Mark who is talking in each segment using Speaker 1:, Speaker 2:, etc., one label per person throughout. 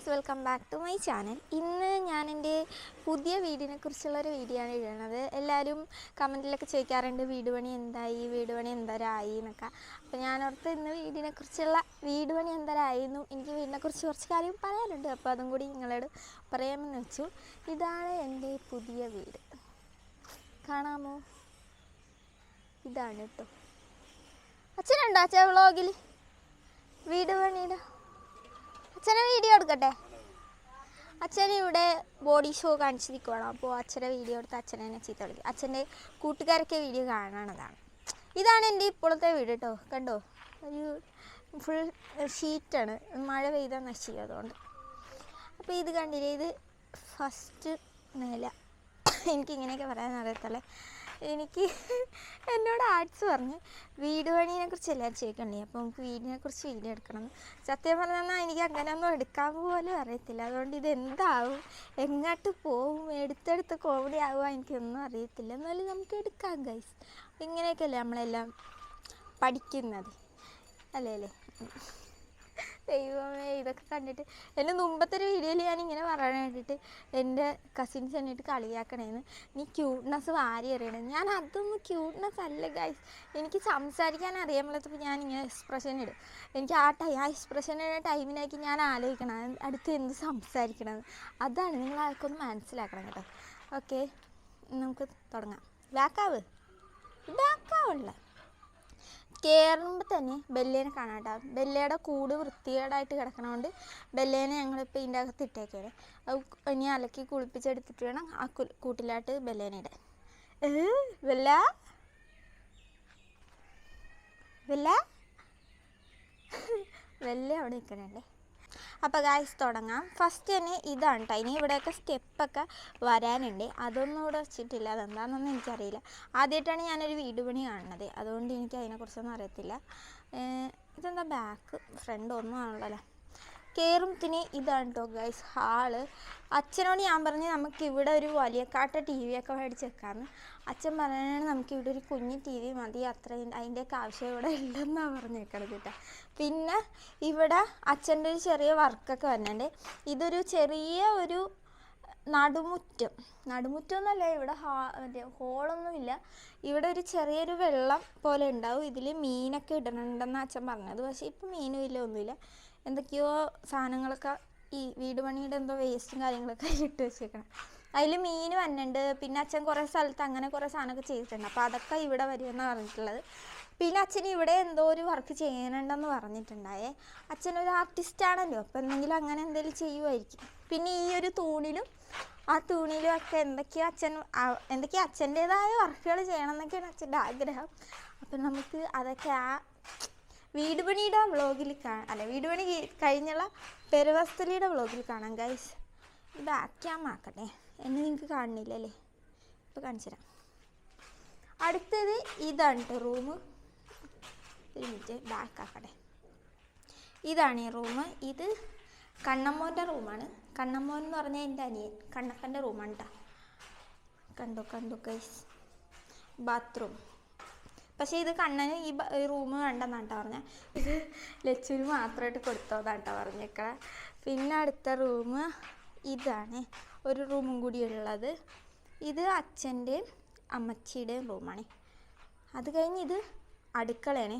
Speaker 1: Guys welcome back to my channel ഇന്ന് ഞാൻ എന്റെ പുതിയ വീടിനെ കുറിച്ചുള്ളൊരു വീഡിയോ ആണ് ഇടുന്നത്. എല്ലാവരും കമന്റിലൊക്കെ ചോദിക്കാറുണ്ട് വീട് പണി എന്തായി? വീട് പണി എന്തരായി? എന്നൊക്കെ. അപ്പോൾ ഞാൻ ഓർത്ത് ഇന്ന് വീടിനെ കുറിച്ചുള്ള വീട് പണി എന്നും എനിക്ക് വീടിനെ കുറിച്ച് കാര്യം പറയാനുണ്ട്. അപ്പോൾ അതും കൂടി നിങ്ങളോട് പറയാമെന്ന് വെച്ചു. ഇതാണ് എന്റെ പുതിയ വീട്. കാണാമോ? ഇതാണ് കേട്ടോ അച്ഛനുണ്ടോ അച്ഛൻ വ്ളോഗിൽ വീട് പണിയുടെ എടുക്കട്ടെ. അച്ഛൻ ഇവിടെ ബോഡി ഷോ കാണിച്ച് നിൽക്കുകയാണ് അപ്പോൾ അച്ഛനെ വീഡിയോ എടുത്ത് അച്ഛനെ തന്നെ ചീത്ത വിളിക്കും. അച്ഛന്റെ കൂട്ടുകാരൊക്കെ വീഡിയോ കാണണതാണ് ഇതാണ് എന്റെ ഇപ്പോഴത്തെ വീട് കേട്ടോ കണ്ടോ? ഒരു ഫുൾ ഷീറ്റാണ് മഴ പെയ്താൽ നശിക്കും അതുകൊണ്ട്. അപ്പോൾ ഇത് കണ്ടില്ലേ? ഇത് ഫസ്റ്റ് നില. എനിക്കിങ്ങനെയൊക്കെ പറയാൻ അറിയത്തല്ലേ. എനിക്ക് എന്നോട് ആർട്സ് പറഞ്ഞു. വീട് പണിയെ കുറിച്ച് എല്ലാവരും ചോദിക്കണ്ടേ? അപ്പോൾ നമുക്ക് വീടിനെ കുറിച്ച് വീഡിയോ എടുക്കണം. സത്യം പറഞ്ഞാൽ എനിക്ക് അങ്ങനെയൊന്നും എടുക്കാൻ പോലും അറിയത്തില്ല. അതുകൊണ്ട് ഇത് എന്താവും? എങ്ങോട്ട് പോവും? എടുത്തെടുത്ത് കോമഡി ആവുക എനിക്കൊന്നും അറിയത്തില്ല. എന്നാലും നമുക്ക് എടുക്കാം ഗൈസ് ഇങ്ങനെയൊക്കെയല്ലേ നമ്മളെല്ലാം പഠിക്കുന്നത്. അല്ലേ അല്ലേ? ദൈവമേ ഇതൊക്കെ കണ്ടിട്ട് എന്റെ മുമ്പത്തെ ഒരു വീഡിയോയിൽ ഞാൻ ഇങ്ങനെ പറയാൻ വേണ്ടിയിട്ട് എന്റെ കസിൻസ് എന്നിട്ട് കളിയാക്കണേന്ന്. നീ ക്യൂട്ട്നെസ് വാരി എറിയണേ. ഞാൻ അതൊന്നും ക്യൂട്ട്നെസ് അല്ല ഗൈസ് എനിക്ക് സംസാരിക്കാൻ അറിയാൻ ഞാൻ ഇങ്ങനെ എക്സ്പ്രഷൻ ഇടും. എനിക്ക് ആ ടൈ ആ എക്സ്പ്രഷൻ ടൈമിനാക്കി ഞാൻ ആലോചിക്കണം. അടുത്ത് എന്ത് സംസാരിക്കണം അതാണ് നിങ്ങൾ ആൾക്കൊന്ന് മനസ്സിലാക്കണം കേട്ടോ. ഓക്കെ നമുക്ക് തുടങ്ങാം. ബാക്കാവ് ബാക്കാവുള്ള കയറുമ്പോൾ തന്നെ ബെല്ലേനെ കാണാം കേട്ടോ ബെല്ലയുടെ കൂട് വൃത്തികേടായിട്ട് കിടക്കണതുകൊണ്ട് ബെല്ലേനെ ഞങ്ങളിപ്പോൾ ഇതിന്റെ അകത്ത് ഇട്ടേക്കാണ് അത് ഇനി അലക്കി കുളിപ്പിച്ചെടുത്തിട്ട് വേണം ആ കൂട്ടിലായിട്ട് ബെല്ലേനെ ഇടാൻ. ബെല്ല ബെല്ല ബെല്ല അവിടെ നിൽക്കണേ അപ്പോൾ ഗായ്സ് തുടങ്ങാം. ഫസ്റ്റ് തന്നെ ഇതാണ് കേട്ടോ ഇനി ഇവിടെയൊക്കെ സ്റ്റെപ്പൊക്കെ വരാനുണ്ട്. അതൊന്നും ഇവിടെ വെച്ചിട്ടില്ല. അതെന്താണെന്നൊന്നും എനിക്കറിയില്ല. ആദ്യമായിട്ടാണ് ഞാനൊരു വീട് പണി കാണുന്നത്. അതുകൊണ്ട് എനിക്ക് അതിനെക്കുറിച്ചൊന്നും അറിയത്തില്ല. ഇതെന്താ ബാക്ക് ഫ്രണ്ട് ഒന്നും ആണല്ലോ കയറുമ്പത്തിന് ഇതാണ് കേട്ടോ ഗൈസ് ഹാൾ. അച്ഛനോട് ഞാൻ പറഞ്ഞ് നമുക്ക് ഇവിടെ ഒരു വലിയ കാട്ട ടി വി ഒക്കെ മേടിച്ച് വെക്കാമെന്ന് അച്ഛൻ പറഞ്ഞാണ് നമുക്ക് ഇവിടെ ഒരു കുഞ്ഞു ടി വി മതി അത്രയും അതിന്റെയൊക്കെ ആവശ്യം ഇവിടെ ഇല്ലെന്നാണ് പറഞ്ഞേക്കണത് കേട്ടോ പിന്നെ ഇവിടെ അച്ഛന്റെ ഒരു ചെറിയ വർക്കൊക്കെ വരുന്നുണ്ട് ഇതൊരു ചെറിയ ഒരു നടുമുറ്റം. നടുമുറ്റം എന്നല്ല ഇവിടെ ഹാ മറ്റേ ഹോളൊന്നുമില്ല ഇവിടെ ഒരു ചെറിയൊരു വെള്ളം പോലെ ഉണ്ടാവും. ഇതിൽ മീനൊക്കെ ഇടണുണ്ടെന്ന് അച്ഛൻ പറഞ്ഞത്. പക്ഷേ ഇപ്പം മീനും ഇല്ല ഒന്നുമില്ല. എന്തൊക്കെയോ സാധനങ്ങളൊക്കെ ഈ വീട് പണിയുടെ എന്തോ വേസ്റ്റും കാര്യങ്ങളൊക്കെ ഇട്ട് വെച്ചേക്കണം. അതിൽ മീൻ വന്നിട്ടുണ്ട് പിന്നെ അച്ഛൻ കുറേ സ്ഥലത്ത് അങ്ങനെ കുറേ സാധനമൊക്കെ ചെയ്തിട്ടുണ്ട്. അപ്പോൾ അതൊക്കെ ഇവിടെ വരുമെന്നാണ് പറഞ്ഞിട്ടുള്ളത്. പിന്നെ അച്ഛൻ ഇവിടെ എന്തോ ഒരു വർക്ക് ചെയ്യാനുണ്ടെന്ന് പറഞ്ഞിട്ടുണ്ടായേ. അച്ഛൻ ഒരു ആർട്ടിസ്റ്റ് ആണല്ലോ. അപ്പോൾ എന്തെങ്കിലും അങ്ങനെ എന്തെങ്കിലും ചെയ്യുമായിരിക്കും പിന്നെ ഈ ഒരു തൂണിലും ആ തൂണിലും ഒക്കെ എന്തൊക്കെയോ അച്ഛൻ എന്തൊക്കെയോ അച്ഛന്റേതായ വർക്കുകൾ ചെയ്യണം എന്നൊക്കെയാണ് അച്ഛന്റെ ആഗ്രഹം. അപ്പം നമുക്ക് അതൊക്കെ ആ വീട് പണിയുടെ വ്ളോഗിൽ കാണാം അല്ല വീട് പണി കഴി- കഴിഞ്ഞുള്ള പെരുവസ്തലിയുടെ വ്ളോഗിൽ കാണാം ഗൈസ് ബാക്ക് ക്യാം ആക്കട്ടെ. എന്നെ നിങ്ങൾക്ക് കാണുന്നില്ല അല്ലേ? ഇപ്പോൾ കാണിച്ചു തരാം. അടുത്തത് ഇതാണ് കേട്ടോ റൂം ഒരു ബാക്ക് ആക്കട്ടെ. ഇതാണ് ഈ റൂം ഇത് കണ്ണമ്മോന്റെ റൂമാണ് കണ്ണമ്മോൻ എന്ന് പറഞ്ഞാൽ എന്റെ അനിയൻ. കണ്ണപ്പന്റെ റൂമാണ് കേട്ടോ കണ്ടു കണ്ടു ഗൈസ് ബാത്റൂം പക്ഷേ ഇത് കണ്ണന് ഈ റൂം വേണ്ടെന്നാട്ടാ പറഞ്ഞത് ഇത് ലച്ചുവിന് മാത്രമായിട്ട് കൊടുത്തോന്നാട്ടാ പറഞ്ഞേക്കളെ പറഞ്ഞേക്ക പിന്നെ അടുത്ത റൂം ഇതാണ്. ഒരു റൂമും കൂടി ഉള്ളത് ഇത് അച്ഛന്റെയും അമ്മച്ചിയുടെയും റൂമാണ്. അത് കഴിഞ്ഞ് ഇത് അടുക്കളയാണ്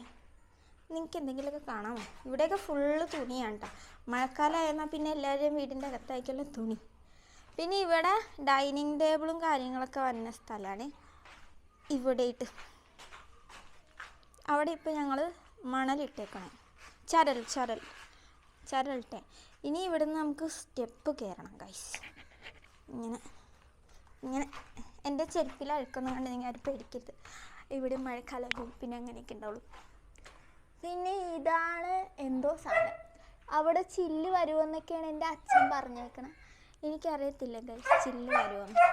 Speaker 1: നിങ്ങൾക്ക് എന്തെങ്കിലുമൊക്കെ കാണാമോ? ഇവിടെയൊക്കെ ഫുള്ള് തുണിയാണ് കേട്ടോ മഴക്കാലമായിരുന്നാൽ പിന്നെ എല്ലാവരുടെയും വീടിന്റെ അകത്തായിക്കുള്ള തുണി. പിന്നെ ഇവിടെ ഡൈനിങ് ടേബിളും കാര്യങ്ങളൊക്കെ വരുന്ന സ്ഥലമാണ് ഇവിടെയിട്ട് അവിടെ ഇപ്പോൾ ഞങ്ങൾ മണലിട്ടേക്കണം. ചരൽ ചരൽ ചരലിട്ടെ ഇനി ഇവിടുന്ന് നമുക്ക് സ്റ്റെപ്പ് കയറണം ഗൈസ് ഇങ്ങനെ ഇങ്ങനെ. എന്റെ ചെരുപ്പിൽ അഴുക്കൊന്നും കണ്ട് നിങ്ങൾ ആരും പേടിക്കരുത്. ഇവിടെ മഴക്കാലവും പിന്നെ അങ്ങനെയൊക്കെ ഉണ്ടാവുള്ളൂ. പിന്നെ ഇതാണ് എന്തോ സാധനം. അവിടെ ചില്ല് വരുമെന്നൊക്കെയാണ് എന്റെ അച്ഛൻ പറഞ്ഞേക്കണേ. എനിക്കറിയത്തില്ല ഗൈസ് ചില്ല് വരുമെന്ന്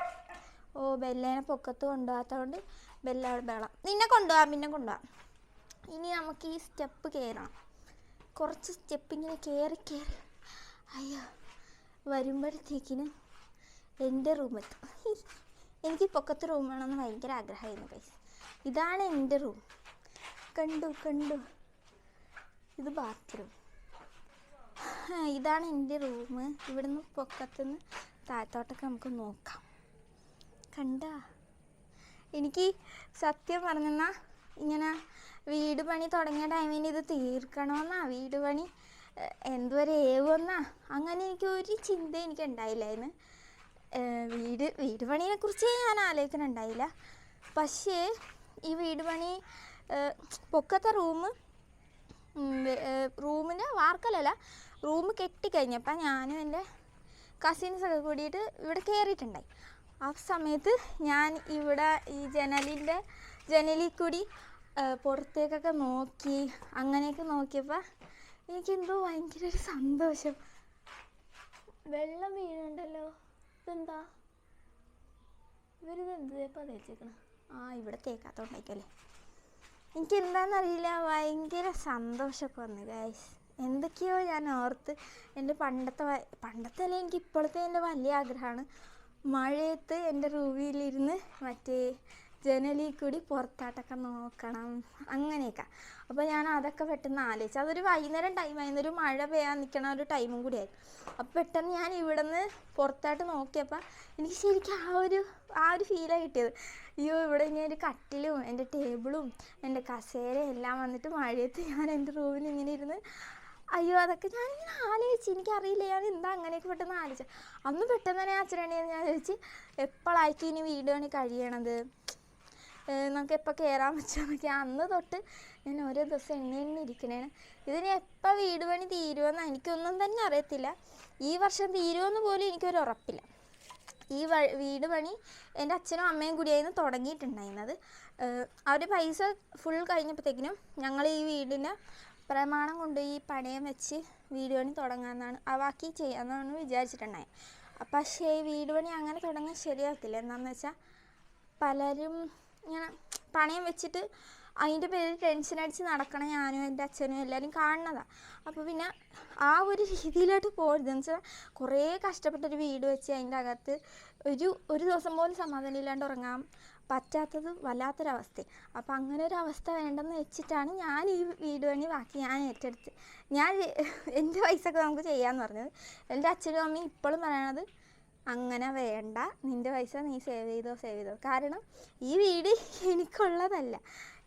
Speaker 1: ഓ ബെല്ലേനെ പൊക്കത്ത് കൊണ്ടുപോകാത്തതുകൊണ്ട് ബെല്ല വേണം നിന്നെ കൊണ്ടുപോകാം പിന്നെ കൊണ്ടുപോകാം. ഇനി നമുക്ക് ഈ സ്റ്റെപ്പ് കയറണം കുറച്ച് സ്റ്റെപ്പ് ഇങ്ങനെ കയറി കയറി അയ്യോ വരുമ്പോഴത്തേക്കിന് എന്റെ റൂമെത്തും എനിക്ക് പൊക്കത്ത് റൂം വേണമെന്ന് ഭയങ്കര ആഗ്രഹമായിരുന്നു പൈസ ഇതാണ് എന്റെ റൂം കണ്ടു കണ്ടു. ഇത് ബാത്റൂം ഇതാണ് എന്റെ റൂം ഇവിടുന്ന് പൊക്കത്തുനിന്ന് താഴത്തോട്ടൊക്കെ നമുക്ക് നോക്കാം. കണ്ട? എനിക്ക് സത്യം പറഞ്ഞെന്നാൽ ഇങ്ങനെ വീട് പണി തുടങ്ങിയ ടൈമിന് ഇത് തീർക്കണമെന്നാ വീട് പണി എന്തുവരെ ഏവുമെന്നാ അങ്ങനെ എനിക്ക് ഒരു ചിന്ത എനിക്ക് ഉണ്ടായില്ലായിരുന്നു. വീട് വീട് പണിയെ കുറിച്ച് ഞാൻ ആലോചിക്കുന്നുണ്ടായില്ല പക്ഷേ ഈ വീട് പണി പൊക്കത്തെ റൂം റൂമിന്റെ വാർക്കലല്ല റൂം കെട്ടിക്കഴിഞ്ഞപ്പോൾ ഞാനും എന്റെ കസിൻസൊക്കെ കൂടിയിട്ട് ഇവിടെ കയറിയിട്ടുണ്ടായി ആ സമയത്ത് ഞാൻ ഇവിടെ ഈ ജനലിന്റെ ജനലിൽ കൂടി പുറത്തേക്കൊക്കെ നോക്കി അങ്ങനെയൊക്കെ നോക്കിയപ്പോൾ എനിക്കെന്തോ ഭയങ്കര ഒരു സന്തോഷം. വെള്ളം വീഴുന്നുണ്ടല്ലോ ഇതെന്താ? ഇവരിത് എന്ത് തേപ്പാ തേച്ചേക്കണം? ആ ഇവിടെ തേക്കാത്തോണ്ടായിക്കല്ലേ എനിക്ക് എന്താണെന്നറിയില്ല ഭയങ്കര സന്തോഷമൊക്കെ വന്നു ഗൈസ് എന്തൊക്കെയോ ഞാൻ ഓർത്ത് എന്റെ പണ്ടത്തെ പണ്ടത്തെ അല്ല എനിക്ക് ഇപ്പോഴത്തെ എന്റെ വലിയ ആഗ്രഹമാണ്. മഴയത്ത് എന്റെ റൂമിലിരുന്ന് മറ്റേ ജനലിൽ കൂടി പുറത്താട്ടൊക്കെ നോക്കണം. അങ്ങനെയൊക്കെ. അപ്പോൾ ഞാൻ അതൊക്കെ പെട്ടെന്ന് ആലോചിച്ചു. അതൊരു വൈകുന്നേരം ടൈം ഒരു മഴ പെയ്യാൻ നിൽക്കണ ഒരു ടൈമും കൂടിയായിരുന്നു അപ്പോൾ പെട്ടെന്ന് ഞാൻ ഇവിടെ നിന്ന് പുറത്തായിട്ട് നോക്കിയപ്പോൾ എനിക്ക് ശരിക്കും ആ ഒരു ആ ഒരു ഫീലാണ് കിട്ടിയത്. അയ്യോ ഇവിടെ ഇങ്ങനെ ഒരു കട്ടിലും എന്റെ ടേബിളും എന്റെ കസേരയും എല്ലാം വന്നിട്ട് മഴയത്ത് ഞാൻ എന്റെ റൂമിൽ ഇങ്ങനെ ഇരുന്ന് അയ്യോ അതൊക്കെ ഞാനിങ്ങനെ ആലോചിച്ചു. എനിക്കറിയില്ല ഞാൻ എന്താ അങ്ങനെയൊക്കെ പെട്ടെന്ന് ആലോചിച്ചു അന്ന് പെട്ടെന്ന് തന്നെ അച്ഛനെണ്ണി ഞാൻ ചോദിച്ചു എപ്പോഴായിരിക്കും ഇനി വീട് പണി കഴിയണത്? നമുക്ക് എപ്പോൾ കയറാൻ പറ്റുമെന്നൊക്കെ അന്ന് തൊട്ട് ഞാൻ ഓരോ ദിവസം എണ്ണി എണ്ണി ഇരിക്കണേണ്. ഇതിന് എപ്പോൾ വീട് പണി തീരുമെന്ന് എനിക്കൊന്നും തന്നെ അറിയത്തില്ല. ഈ വർഷം തീരുമെന്ന് പോലും എനിക്കൊരു ഉറപ്പില്ല. ഈ വീട് പണി എന്റെ അച്ഛനും അമ്മയും കൂടിയായിരുന്നു തുടങ്ങിയിട്ടുണ്ടായിരുന്നത്. അവർ പൈസ ഫുൾ കഴിഞ്ഞപ്പോഴത്തേക്കിനും ഞങ്ങൾ ഈ വീടിന്റെ പ്രമാണം കൊണ്ട് ഈ പണയം വെച്ച് വീട് പണി തുടങ്ങാമെന്നാണ് ബാക്കി ചെയ്യാമെന്നാണ് വിചാരിച്ചിട്ടുണ്ടായത് പക്ഷേ ഈ വീട് പണി അങ്ങനെ തുടങ്ങാൻ ശരിയാകത്തില്ല എന്താണെന്ന് വെച്ചാൽ പലരും ഇങ്ങനെ പണയം വെച്ചിട്ട് അതിന്റെ പേരിൽ ടെൻഷൻ അടിച്ച് നടക്കണ ഞാനും എന്റെ അച്ഛനും എല്ലാവരും കാണുന്നതാണ് അപ്പോൾ പിന്നെ ആ ഒരു രീതിയിലോട്ട് പോരുത്. എന്ന് വെച്ചാൽ കുറേ കഷ്ടപ്പെട്ടൊരു വീട് വെച്ച് അതിന്റെ അകത്ത് ഒരു ഒരു ദിവസം പോലും സമാധാനം ഇല്ലാണ്ട് ഉറങ്ങാൻ പറ്റാത്തത് വല്ലാത്തൊരവസ്ഥ അപ്പോൾ അങ്ങനെ ഒരു അവസ്ഥ വേണ്ടെന്ന് വെച്ചിട്ടാണ് ഞാൻ ഈ വീട് പണി ബാക്കി ഞാൻ ഏറ്റെടുത്ത്. ഞാൻ എന്റെ പൈസ ഒക്കെ നമുക്ക് ചെയ്യാമെന്ന് പറഞ്ഞത്. എന്റെ അച്ഛനും അമ്മയും ഇപ്പോഴും പറയണത് അങ്ങനെ വേണ്ട. നിന്റെ പൈസ നീ സേവ് ചെയ്തോ സേവ് ചെയ്തോ. കാരണം ഈ വീട് എനിക്കുള്ളതല്ല.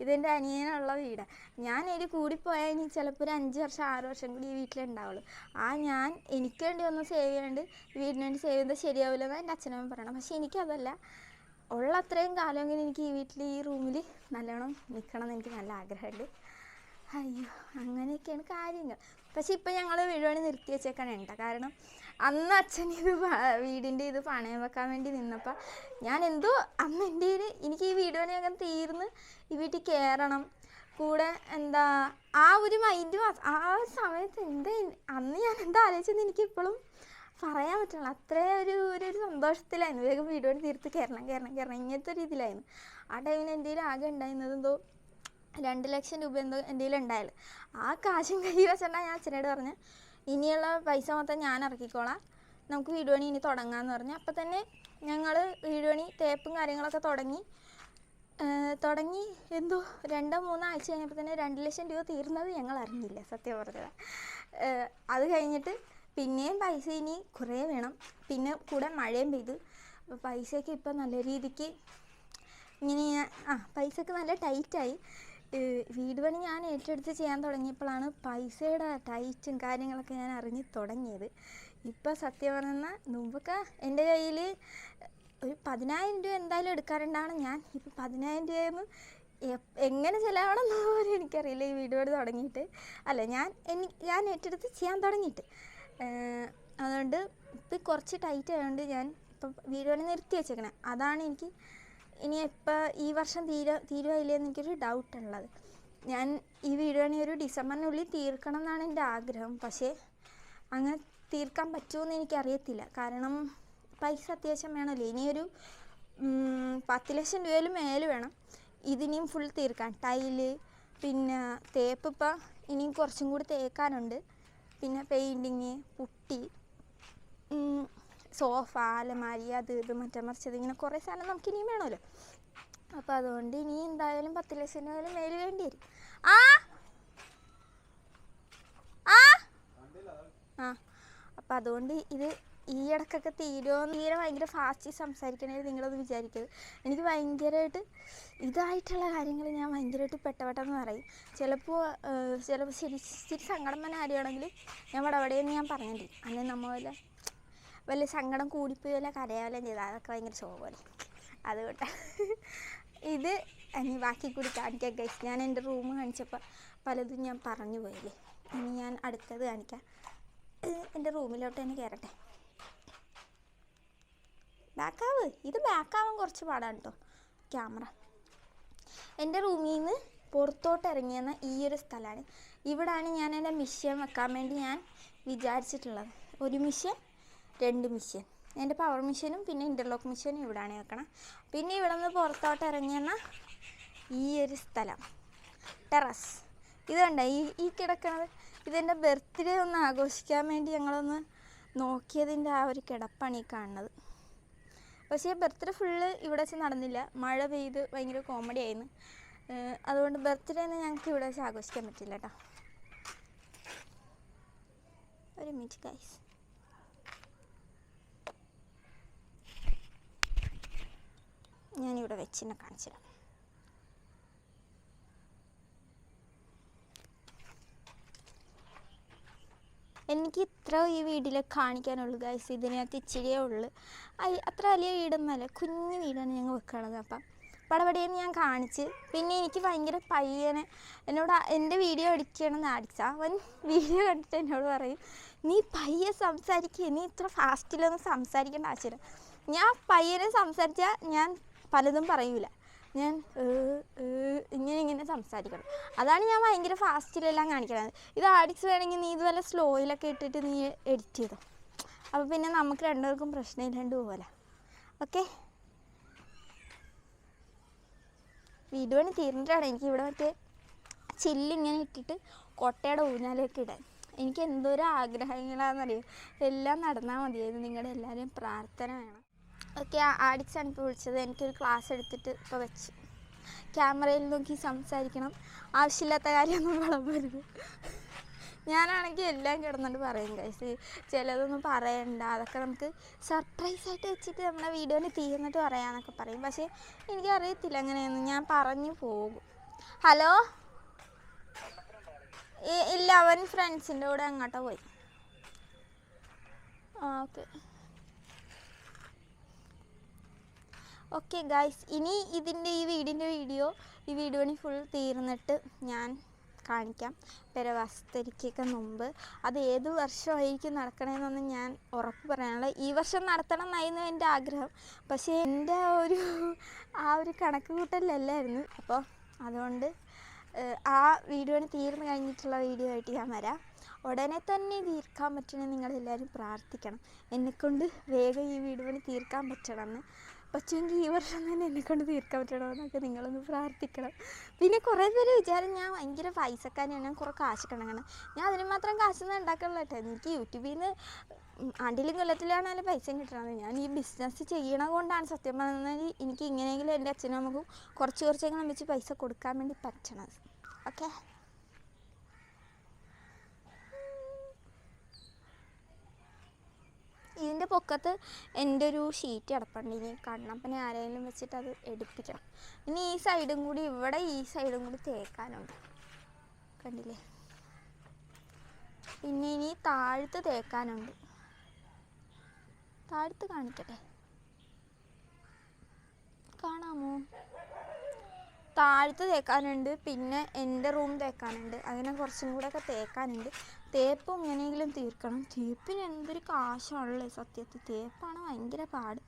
Speaker 1: ഇതെന്റെ അനിയനുള്ള വീടാണ് ഞാൻ ഒരു കൂടിപ്പോയാൽ ഇനി ചിലപ്പോൾ ഒരു അഞ്ച് വർഷം ആറ് വർഷം കൂടി ഈ വീട്ടിലുണ്ടാവുള്ളൂ. ആ ഞാൻ എനിക്ക് വേണ്ടി ഒന്ന് സേവ് ചെയ്യാണ്ട് വീടിന് വേണ്ടി സേവ് ചെയ്താൽ ശരിയാവില്ലെന്ന് എന്റെ അച്ഛനമ്മ പറയണം. പക്ഷേ എനിക്കതല്ല. ഉള്ള അത്രയും കാലമെങ്കിലും എനിക്ക് ഈ വീട്ടിൽ ഈ റൂമിൽ നല്ലോണം നിൽക്കണം എന്ന് എനിക്ക് നല്ല ആഗ്രഹമുണ്ട്. അയ്യോ അങ്ങനെയൊക്കെയാണ് കാര്യങ്ങൾ. പക്ഷെ ഇപ്പം ഞങ്ങൾ വീടുപണി നിർത്തി വെച്ചേക്കാണ് കേട്ടോ. കാരണം അന്ന് അച്ഛൻ ഇത് വീടിന്റെ ഇത് പണയം വെക്കാൻ വേണ്ടി നിന്നപ്പോൾ ഞാൻ എന്തോ അന്ന് എന്റെ കയ്യിൽ എനിക്ക് ഈ വീട് അങ്ങനെ തീർന്ന് ഈ വീട്ടിൽ കയറണം. കൂടെ എന്താ ആ ഒരു മൈൻഡ് ആ സമയത്ത് എന്താ അന്ന് ഞാൻ എന്താ ആലോചിച്ചെന്ന് എനിക്ക് ഇപ്പോഴും പറയാൻ പറ്റില്ല അത്രേ ഒരു ഒരു ഒരു സന്തോഷത്തിലായിരുന്നു വേഗം വീട് തീർത്ത് കയറണം കയറണം കയറണം. ഇങ്ങനത്തെ ഒരു ഇതിലായിരുന്നു. ആ ടൈമിൽ എന്റെ ആകെ ഉണ്ടായിരുന്നത് എന്തോ രണ്ട് ലക്ഷം രൂപ എന്തോ എന്റെ കയ്യിൽ ഉണ്ടായാലും. ആ കാശും കൈ വെച്ചിട്ടാണ് ഞാൻ അച്ഛനോട് പറഞ്ഞു ഇനിയുള്ള പൈസ മൊത്തം ഞാൻ ഇറക്കിക്കോളാം. നമുക്ക് വീട് പണി ഇനി തുടങ്ങാമെന്ന് പറഞ്ഞു. അപ്പം തന്നെ ഞങ്ങൾ വീട് പണി തേപ്പും കാര്യങ്ങളൊക്കെ തുടങ്ങി. തുടങ്ങി എന്തോ രണ്ടോ മൂന്നോ ആഴ്ച കഴിഞ്ഞപ്പോൾ തന്നെ രണ്ട് ലക്ഷം രൂപ തീർന്നത് ഞങ്ങൾ അറിഞ്ഞില്ല സത്യം പറഞ്ഞത്. അത് കഴിഞ്ഞിട്ട് പിന്നെയും പൈസ ഇനി കുറേ വേണം. പിന്നെ കൂടെ മഴയും പെയ്തു. അപ്പോൾ പൈസയൊക്കെ ഇപ്പം നല്ല രീതിക്ക് ഇങ്ങനെ ആ പൈസയൊക്കെ നല്ല ടൈറ്റായി. വീട് പണി ഞാൻ ഏറ്റെടുത്ത് ചെയ്യാൻ തുടങ്ങിയപ്പോഴാണ് പൈസയുടെ ടൈറ്റും കാര്യങ്ങളൊക്കെ ഞാൻ അറിഞ്ഞ് തുടങ്ങിയത്. ഇപ്പം സത്യം പറഞ്ഞാൽ മുമ്പൊക്കെ എന്റെ കയ്യിൽ ഒരു പതിനായിരം രൂപ എന്തായാലും എടുക്കാറുണ്ടാണ് ഞാൻ ഇപ്പം പതിനായിരം രൂപയൊന്നും എങ്ങനെ ചിലവാണെന്ന് പോലും എനിക്കറിയില്ല ഈ വീട് പണി തുടങ്ങിയിട്ട്. അല്ല ഞാൻ എനി ഞാൻ ഏറ്റെടുത്ത് ചെയ്യാൻ തുടങ്ങിയിട്ട്. അതുകൊണ്ട് ഇപ്പം കുറച്ച് ടൈറ്റ് ആയതുകൊണ്ട് ഞാൻ ഇപ്പം വീട് പണി നിർത്തി വെച്ചേക്കണേ. അതാണ് എനിക്ക് ഇനി ഇപ്പോൾ ഈ വർഷം തീര തീരുവായില്ലേ എനിക്കൊരു ഡൗട്ട് ഉള്ളത് ഞാൻ ഈ വീട് പണി ഒരു ഡിസംബറിനുള്ളിൽ തീർക്കണം എന്നാണ് എന്റെ ആഗ്രഹം. പക്ഷേ അങ്ങനെ തീർക്കാൻ പറ്റുമെന്ന് എനിക്കറിയത്തില്ല. കാരണം പൈസ അത്യാവശ്യം വേണമല്ലോ. ഇനിയൊരു പത്ത് ലക്ഷം രൂപയിൽ മേലെ വേണം. ഇതിനെയും ഫുൾ തീർക്കാൻ. ടൈൽ പിന്നെ തേപ്പ് ഇപ്പം ഇനിയും കുറച്ചും കൂടി തേക്കാനുണ്ട്. പിന്നെ പെയിന്റിങ് പുട്ടി സോഫ അലമാരി അത് ഇത് മറ്റേ മറിച്ചത് ഇങ്ങനെ കുറേ സാധനം നമുക്ക് ഇനിയും വേണമല്ലോ. അപ്പോൾ അതുകൊണ്ട് ഇനി എന്തായാലും പത്ത് ലക്ഷം രൂപ മേൽ വേണ്ടി വരും. ആ? ആ? അപ്പം അതുകൊണ്ട് ഇത് ഈ ഇടക്കൊക്കെ തീരുമോ തീരെ ഭയങ്കര ഫാസ്റ്റ് സംസാരിക്കണേ നിങ്ങളൊന്ന് വിചാരിക്കരുത്. എനിക്ക് ഭയങ്കരമായിട്ട് ഇതായിട്ടുള്ള കാര്യങ്ങൾ ഞാൻ ഭയങ്കരമായിട്ട് പെട്ടപ്പെട്ടെന്ന് പറയും. ചിലപ്പോൾ ചിലപ്പോൾ ശരി ശരി സങ്കടം തന്നെ കാര്യമാണെങ്കിൽ ഞാൻ വടവടയെന്ന് ഞാൻ പറഞ്ഞിട്ടില്ല അന്നേ നമ്മ പോലെ വല്ല സങ്കടം കൂടിപ്പോയി വല്ല കരയാവല്ലോ ചെയ്താൽ അതൊക്കെ ഭയങ്കര ശോഭമല്ലേ അതുകൊണ്ട് ഇത് ഇനി ബാക്കി കൂടി കാണിക്കാം ഗൈസ് ഞാൻ എന്റെ റൂം കാണിച്ചപ്പോൾ പലതും ഞാൻ പറഞ്ഞു പോയില്ലേ? ഇനി ഞാൻ അടുത്തത് കാണിക്കാം. എന്റെ റൂമിലോട്ട് തന്നെ കയറട്ടെ ബാക്കാവ്? ഇത് ബാക്കാവാൻ കുറച്ച് പാടാണ് കേട്ടോ ക്യാമറ. എന്റെ റൂമിൽ നിന്ന് പുറത്തോട്ട് ഇറങ്ങിയെന്ന ഈ ഒരു സ്ഥലമാണ്. ഇവിടാണ് ഞാൻ എന്റെ മിഷ്യൻ വെക്കാൻ വേണ്ടി ഞാൻ വിചാരിച്ചിട്ടുള്ളത്. ഒരു മിഷ്യൻ രണ്ട് മിഷ്യൻ എന്റെ പവർ മിഷ്യനും പിന്നെ ഇന്റർലോക്ക് മിഷ്യനും ഇവിടെയാണ് വെക്കണം. പിന്നെ ഇവിടെ നിന്ന് പുറത്തോട്ട് ഇറങ്ങിയെന്ന ഈ ഒരു സ്ഥലം. ടെറസ് ഇത് കണ്ട? ഈ ഈ കിടക്കണത്? ഇതെന്റെ ബർത്ത്ഡേ ഒന്ന് ആഘോഷിക്കാൻ വേണ്ടി ഞങ്ങളൊന്ന് നോക്കിയതിന്റെ ആ ഒരു കിടപ്പാണ് ഈ കാണുന്നത്. പക്ഷേ ബർത്ത്ഡേ ഫുള്ള് ഇവിടെ വെച്ച് നടന്നില്ല. മഴ പെയ്ത് ഭയങ്കര കോമഡി ആയിരുന്നു. അതുകൊണ്ട് ബർത്ത്ഡേ ഒന്നും ഞങ്ങൾക്ക് ഇവിടെ വെച്ച് ആഘോഷിക്കാൻ പറ്റില്ല കേട്ടോ. ഒരു മിനിറ്റ് ഗൈസ് ഞാനിവിടെ വെച്ചിനെ കാണിച്ചിടാം എനിക്ക് ഇത്ര ഈ വീട്ടിൽ കാണിക്കാനുള്ളൂ ഗൈസ് ഇതിനകത്ത് ഇച്ചിരിയേ ഉള്ളൂ. അത്ര വലിയ വീടൊന്നുമല്ല കുഞ്ഞു വീടാണ് ഞങ്ങൾ വെക്കണത്. അപ്പം പടപടിയെന്ന് ഞാൻ കാണിച്ച് പിന്നെ എനിക്ക് ഭയങ്കര പയ്യനെ. എന്നോട് എന്റെ വീഡിയോ എടുക്കണമെന്ന് ആടിച്ച. അവൻ വീഡിയോ കണ്ടിട്ട് എന്നോട് പറയും നീ പയ്യെ സംസാരിക്കുക നീ ഇത്ര ഫാസ്റ്റിലൊന്നും സംസാരിക്കേണ്ട ആവശ്യമില്ല. ഞാൻ പയ്യനെ സംസാരിച്ചാൽ ഞാൻ പലതും പറയൂല. ഞാൻ ഇങ്ങനെ ഇങ്ങനെ സംസാരിക്കണം. അതാണ് ഞാൻ ഭയങ്കര ഫാസ്റ്റിലെല്ലാം കാണിക്കുന്നത് ഇത് ആഡിക്സ് വേണമെങ്കിൽ നീ ഇത് വല്ല സ്ലോയിലൊക്കെ ഇട്ടിട്ട് നീ എഡിറ്റ് ചെയ്തോ. അപ്പോൾ പിന്നെ നമുക്ക് രണ്ടുപേർക്കും പ്രശ്നമില്ലാണ്ട് പോകല ഓക്കെ? വീഡിയോ തീർന്നിട്ടാണ്. എനിക്ക് ഇവിടെ മറ്റേ ചില്ലിങ്ങനെ ഇട്ടിട്ട് കൊട്ടയുടെ ഊഞ്ഞാലൊക്കെ ഇടാൻ. എനിക്ക് എന്തോരം ആഗ്രഹങ്ങളാണെന്നറിയോ എല്ലാം നടന്നാൽ മതിയായിരുന്നു. നിങ്ങളുടെ എല്ലാവരെയും പ്രാർത്ഥന വേണം. ഓക്കെ ആടിച്ചാണ് ഇപ്പോൾ വിളിച്ചത് എനിക്കൊരു ക്ലാസ് എടുത്തിട്ട് ഇപ്പോൾ വെച്ച്. ക്യാമറയിൽ നോക്കി സംസാരിക്കണം. ആവശ്യമില്ലാത്ത കാര്യമൊന്നും വിളമ്പരുത്. ഞാനാണെങ്കിൽ എല്ലാം കിടന്നിട്ട് പറയും കൈസ് ചിലതൊന്നും പറയണ്ട. അതൊക്കെ നമുക്ക് സർപ്രൈസ് ആയിട്ട് വെച്ചിട്ട് നമ്മുടെ വീഡിയോന് തീർന്നിട്ട് പറയാമെന്നൊക്കെ പറയും. പക്ഷേ എനിക്കറിയത്തില്ല അങ്ങനെയൊന്നും ഞാൻ പറഞ്ഞു പോകും. ഹലോ ഇല്ല അവൻ ഫ്രണ്ട്സിന്റെ കൂടെ അങ്ങോട്ടോ പോയി. ഓക്കെ ഓക്കെ ഗായ്സ് ഇനി ഇതിന്റെ ഈ വീടിന്റെ വീഡിയോ ഈ വീഡിയോന് ഫുൾ തീർന്നിട്ട് ഞാൻ കാണിക്കാം. പെരവാസ്തരിക്കൊക്കെ മുമ്പ്. അത് ഏത് വർഷമായിരിക്കും നടക്കണമെന്നൊന്നും ഞാൻ ഉറപ്പ് പറയാനുള്ള ഈ വർഷം നടത്തണം എന്നായിരുന്നു എന്റെ ആഗ്രഹം. പക്ഷേ എന്റെ ഒരു ആ ഒരു കണക്ക് കൂട്ടലല്ലായിരുന്നു. അപ്പോൾ അതുകൊണ്ട് ആ വീഡിയോ തീർന്നു കഴിഞ്ഞിട്ടുള്ള വീഡിയോ ആയിട്ട് ഞാൻ വരാം. ഉടനെ തന്നെ തീർക്കാൻ പറ്റണമെന്ന് നിങ്ങളെല്ലാവരും പ്രാർത്ഥിക്കണം. എന്നെക്കൊണ്ട് വേഗം ഈ വീഡിയോ തീർക്കാൻ പറ്റണമെന്ന് പറ്റുമെങ്കിൽ ഈ വർഷം തന്നെ എന്നെക്കൊണ്ട് തീർക്കാൻ പറ്റണമെന്നൊക്കെ നിങ്ങളൊന്ന് പ്രാർത്ഥിക്കണം. പിന്നെ കുറേ പേര് വിചാരം ഞാൻ ഭയങ്കര പൈസക്കാരിയാണ് ഞാൻ കുറേ കാശ് കിടക്കണം ഞാൻ അതിന് മാത്രം കാശൊന്നും ഉണ്ടാക്കണില്ല എനിക്ക് യൂട്യൂബിൽ നിന്ന് ആണ്ടിലും കൊല്ലത്തിലാണെങ്കിലും പൈസ കിട്ടണത്. ഞാൻ ഈ ബിസിനസ് ചെയ്യണ കൊണ്ടാണ് സത്യം പറഞ്ഞാൽ എനിക്ക് ഇങ്ങനെയെങ്കിലും എന്റെ അച്ഛനും അമ്മക്കും കുറച്ച് കുറച്ചെങ്കിലും വെച്ച് പൈസ കൊടുക്കാൻ വേണ്ടി പറ്റണത്. ഓക്കെ ഇതിന്റെ പൊക്കത്ത് എന്റെ ഒരു ഷീറ്റ് കിടപ്പുണ്ട് ഇനി കണ്ണപ്പനെ ആരെങ്കിലും വെച്ചിട്ട് അത് എടുപ്പിക്കണം. ഇനി ഈ സൈഡും കൂടി ഇവിടെ ഈ സൈഡും കൂടി തേക്കാനുണ്ട്. കണ്ടില്ലേ? പിന്നെ ഇനി താഴത്ത് തേക്കാനുണ്ട്. താഴത്ത് കാണിക്കട്ടെ? കാണാമോ? താഴത്ത് തേക്കാനുണ്ട് പിന്നെ എന്റെ റൂം തേക്കാനുണ്ട്. അങ്ങനെ കുറച്ചും കൂടെ ഒക്കെ തേക്കാനുണ്ട്. തേപ്പ് എങ്ങനെയെങ്കിലും തീർക്കണം. തേപ്പിന് എന്തൊരു കാശാണല്ലേ സത്യത്തിൽ. തേപ്പാണ് ഭയങ്കര പാട്.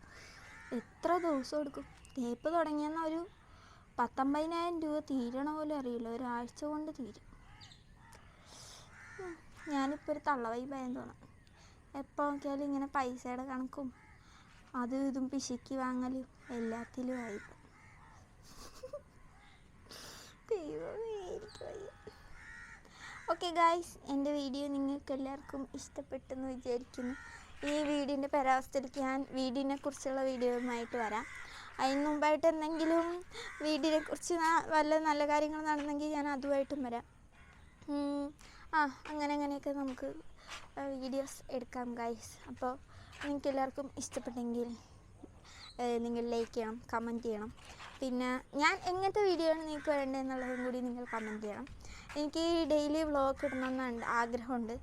Speaker 1: എത്ര ദിവസം എടുക്കും? തേപ്പ് തുടങ്ങിയെന്ന ഒരു പത്തൊമ്പതിനായിരം രൂപ തീരണ പോലും അറിയില്ല. ഒരാഴ്ച കൊണ്ട് തീരും. ഞാനിപ്പോൾ ഒരു തള്ളവൈ ഭയം തോന്നാം. എപ്പോൾ നോക്കിയാലും ഇങ്ങനെ പൈസയുടെ കണക്കും അതും ഇതും പിശുക്കി വാങ്ങലും എല്ലാത്തിലും ആയി ദൈവമേ എനിക്ക് വയ്യ ഓക്കെ ഗായ്സ് എന്റെ വീഡിയോ നിങ്ങൾക്ക് എല്ലാവർക്കും ഇഷ്ടപ്പെട്ടെന്ന് വിചാരിക്കുന്നു. ഈ വീടിന്റെ പരാവസ്ഥയിലേക്ക് ഞാൻ വീടിനെ കുറിച്ചുള്ള വീഡിയോയുമായിട്ട് വരാം. അതിന് മുമ്പായിട്ട് എന്തെങ്കിലും വീടിനെ കുറിച്ച് വല്ല നല്ല കാര്യങ്ങൾ നടന്നെങ്കിൽ ഞാൻ അതുമായിട്ടും വരാം. ആ അങ്ങനെ അങ്ങനെയൊക്കെ നമുക്ക് വീഡിയോസ് എടുക്കാം ഗൈസ് അപ്പോൾ നിങ്ങൾക്ക് എല്ലാവർക്കും ഇഷ്ടപ്പെട്ടെങ്കിൽ നിങ്ങൾ ലൈക്ക് ചെയ്യണം കമന്റ് ചെയ്യണം. പിന്നെ ഞാൻ എങ്ങനത്തെ വീഡിയോ ആണ് നിങ്ങൾക്ക് വേണ്ടതെന്നുള്ളതും കൂടി നിങ്ങൾ കമന്റ് ചെയ്യണം. എനിക്ക് ഡെയിലി വ്ളോഗ് ഇടണമെന്ന് ആഗ്രഹമുണ്ട്.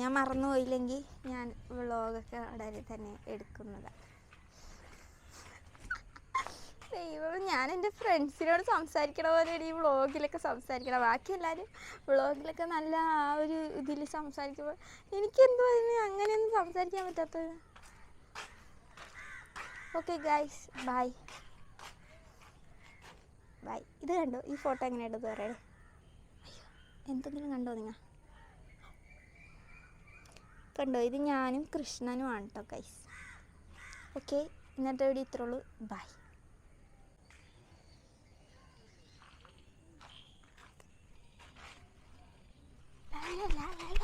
Speaker 1: ഞാൻ മറന്നുപോയില്ലെങ്കിൽ ഞാൻ വ്ളോഗൊക്കെ ഉടനെ തന്നെ എടുക്കുന്നതാണ് ദൈവം ഞാൻ എന്റെ ഫ്രണ്ട്സിനോട് സംസാരിക്കണ പോലെയാണ് ഈ വ്ളോഗിലൊക്കെ സംസാരിക്കണം ബാക്കി എല്ലാവരും വ്ളോഗിലൊക്കെ നല്ല ആ ഒരു ഇതിൽ സംസാരിക്കുമ്പോൾ എനിക്കെന്തോ അതിന് അങ്ങനെയൊന്നും സംസാരിക്കാൻ പറ്റാത്തത്. ഓക്കെ ഗായ്സ് ബൈ ബൈ ഇത് കണ്ടോ? ഈ ഫോട്ടോ എങ്ങനെയുണ്ട് പറയണേ? അയ്യോ എന്തെങ്കിലും കണ്ടോ നിങ്ങൾ കണ്ടോ? ഇത് ഞാനും കൃഷ്ണനുമാണ് കേട്ടോ ഗൈസ് ഓക്കെ ഇന്നത്തെ വീഡിയോ ഇത്രേ ഉള്ളൂ. ബൈ ലാ ലാ la